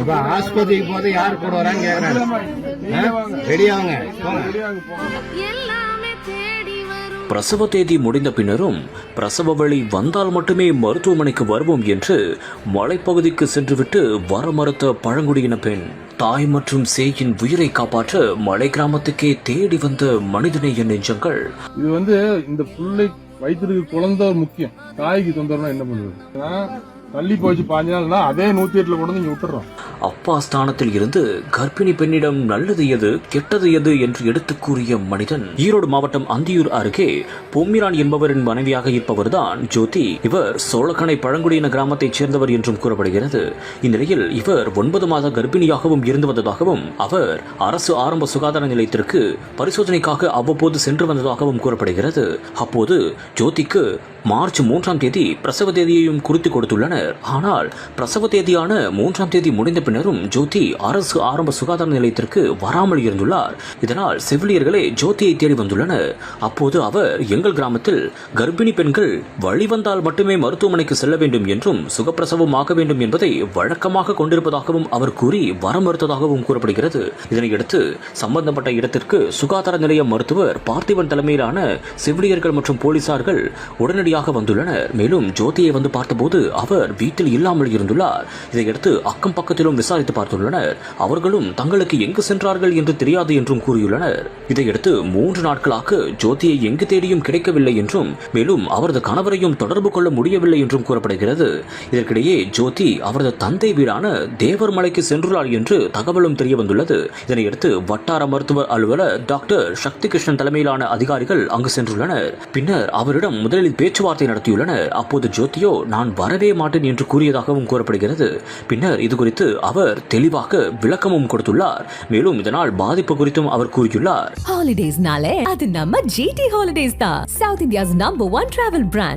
இப்ப ஆஸ்பத்திரிக்கு போது யார் கூட வரான்னு கேக்குறாங்க. ரெடி ஆகுங்க போங்க. எல்லாமே தேடி வரும். பிரசவ தேதி முடிந்த பின்னரும் பிரசவ வழி வந்தால் மட்டுமே மருத்துவமனைக்கு வருவோம் என்று மலைப்பகுதிக்கு சென்றுவிட்டு வர மறுத்த பழங்குடியின பெண் தாய் மற்றும் சேயின் உயிரை காப்பாற்ற மலை கிராமத்துக்கே தேடி வந்த மனிதநேய நெஞ்சங்கள். இது வந்து இந்த பிள்ளை வயிற்றுக்கு குழந்தை முக்கியம். தாய்க்கு தொந்தரவுனா என்ன பண்ணுறது? ஏன்னா, தள்ளி போச்சு பாஞ்சு நாள்னா அதே நூத்தி எட்டுல கொண்டு நீங்க விட்டுறோம். அப்பா ஸ்தானத்தில் இருந்து கர்ப்பிணி பெண்ணிடம் நல்லது எது கெட்டது எது என்று எடுத்து கூறிய மனிதன் ஈரோடு மாவட்டம் அந்தியூர் அருகே பொம்மிரான் என்பவரின் மனைவியாக இருப்பவர் தான் ஜோதி. இவர் சோழக்கனை பழங்குடியின கிராமத்தைச் சேர்ந்தவர் என்றும் கூறப்படுகிறது. இந்நிலையில் இவர் ஒன்பது மாத கர்ப்பிணியாகவும் இருந்து வந்ததாகவும் அவர் அரசு ஆரம்ப சுகாதார நிலையத்திற்கு பரிசோதனைக்காக அவ்வப்போது சென்று வந்ததாகவும் கூறப்படுகிறது. அப்போது ஜோதிக்கு மார்ச் மூன்றாம் தேதி பிரசவ தேதியையும் குறித்து கொடுத்துள்ளனர். ஆனால் பிரசவ தேதியான மூன்றாம் தேதி முடிந்த பின்னரும் ஜோதி அரசு ஆரம்ப சுகாதார நிலையத்திற்கு வராமல் இருந்துள்ளார். இதனால் செவிலியர்களே ஜோதியை தேடி வந்துள்ளனர். அப்போது அவர் எங்கள் கிராமத்தில் கர்ப்பிணி பெண்கள் வழிவந்தால் மட்டுமே மருத்துவமனைக்கு செல்ல வேண்டும் என்றும் சுகப்பிரசவம் ஆக வேண்டும் என்பதை வழக்கமாக கொண்டிருப்பதாகவும் அவர் கூறி வர மறுத்ததாகவும் கூறப்படுகிறது. இதனையடுத்து சம்பந்தப்பட்ட இடத்திற்கு சுகாதார நிலைய மருத்துவர் பார்த்திபன் தலைமையிலான செவிலியர்கள் மற்றும் போலீசார்கள் உடனடியாக வந்துள்ளனர். மேலும் ஜோதியை வந்து பார்த்தபோது அவர் வீட்டில் இல்லாமல் இருந்துள்ளார். இதையடுத்து அக்கம் பக்கத்திலும் விசாரித்து பார்த்துள்ளனர். அவர்களும் தங்களுக்கு எங்கு சென்றார்கள் என்று தெரியாது என்றும் கூறியுள்ளனர். இதையடுத்து மூன்று நாட்களாக ஜோதியை எங்கு தேடியும் கிடைக்கவில்லை என்றும் மேலும் அவரது கணவரையும் தொடர்பு கொள்ள முடியவில்லை என்றும் கூறப்படுகிறது. இதற்கிடையே ஜோதி அவரது தந்தை வீடான தேவர் மலைக்கு சென்றுள்ளார் என்று தகவலும் தெரிய வந்துள்ளது இதனையடுத்து வட்டார மருத்துவ அலுவலர் டாக்டர் சக்தி கிருஷ்ணன் தலைமையிலான அதிகாரிகள் அங்கு சென்றுள்ளனர். பின்னர் அவரிடம் முதலில் பேச்சுவார்த்தை நடத்தியுள்ளனர். அப்போது ஜோதியோ நான் வரவே மாட்டேன் என்று கூறியதாகவும் கூறப்படுகிறது. பின்னர் இது குறித்து அவர் தெளிவாக விளக்கமும் கொடுத்துள்ளார். மேலும் இதனால் பாதிப்பு குறித்தும் அவர் கூறியுள்ளார். ஹாலிடேஸ்னாலே அது நம்ம ஜிடி ஹாலிடேஸ் தான். South India's number one travel brand